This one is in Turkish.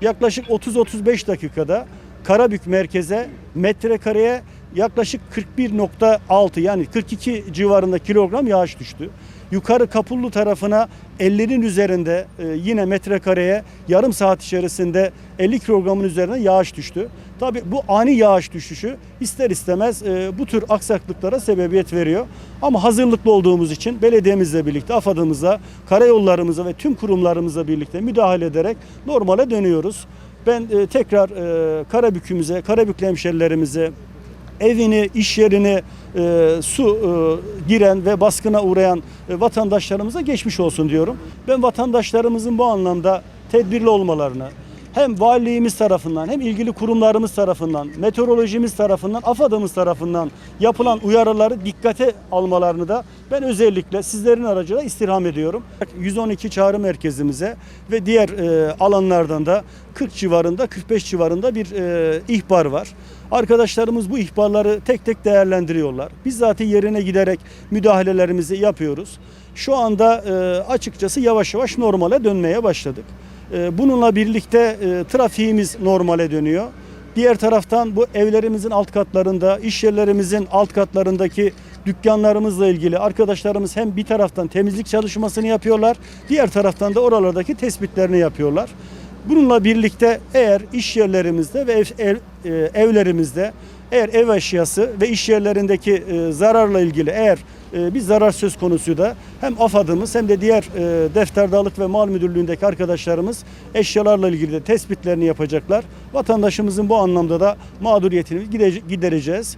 Yaklaşık 30-35 dakikada Karabük merkeze metrekareye yaklaşık 41.6 yani 42 civarında kilogram yağış düştü. Yukarı Kapullu tarafına 50'nin üzerinde e, yine metrekareye yarım saat içerisinde 50 kilogramın üzerine yağış düştü. Tabi bu ani yağış düşüşü ister istemez e, bu tür aksaklıklara sebebiyet veriyor. Ama hazırlıklı olduğumuz için belediyemizle birlikte, AFAD'ımıza, karayollarımıza ve tüm kurumlarımızla birlikte müdahale ederek normale dönüyoruz. Ben e, tekrar e, Karabük'ümüze, Karabüklü hemşerilerimize, evini, iş yerini e, su e, giren ve baskına uğrayan e, vatandaşlarımıza geçmiş olsun diyorum. Ben vatandaşlarımızın bu anlamda tedbirli olmalarını, hem valiliğimiz tarafından hem ilgili kurumlarımız tarafından, meteorolojimiz tarafından, AFAD'ımız tarafından yapılan uyarıları dikkate almalarını da ben özellikle sizlerin aracılığıyla istirham ediyorum. 112 çağrı merkezimize ve diğer e, alanlardan da 40 civarında 45 civarında bir e, ihbar var. Arkadaşlarımız bu ihbarları tek tek değerlendiriyorlar. Biz zaten yerine giderek müdahalelerimizi yapıyoruz. Şu anda e, açıkçası yavaş yavaş normale dönmeye başladık. E, bununla birlikte e, trafiğimiz normale dönüyor. Diğer taraftan bu evlerimizin alt katlarında, iş yerlerimizin alt katlarındaki dükkanlarımızla ilgili arkadaşlarımız hem bir taraftan temizlik çalışmasını yapıyorlar, diğer taraftan da oralardaki tespitlerini yapıyorlar. Bununla birlikte eğer iş yerlerimizde ve ev, ev- e, evlerimizde eğer ev eşyası ve iş yerlerindeki e, zararla ilgili eğer e, bir zarar söz konusu da hem AFAD'ımız hem de diğer e, defterdarlık ve mal müdürlüğündeki arkadaşlarımız eşyalarla ilgili de tespitlerini yapacaklar. Vatandaşımızın bu anlamda da mağduriyetini gide- gidereceğiz.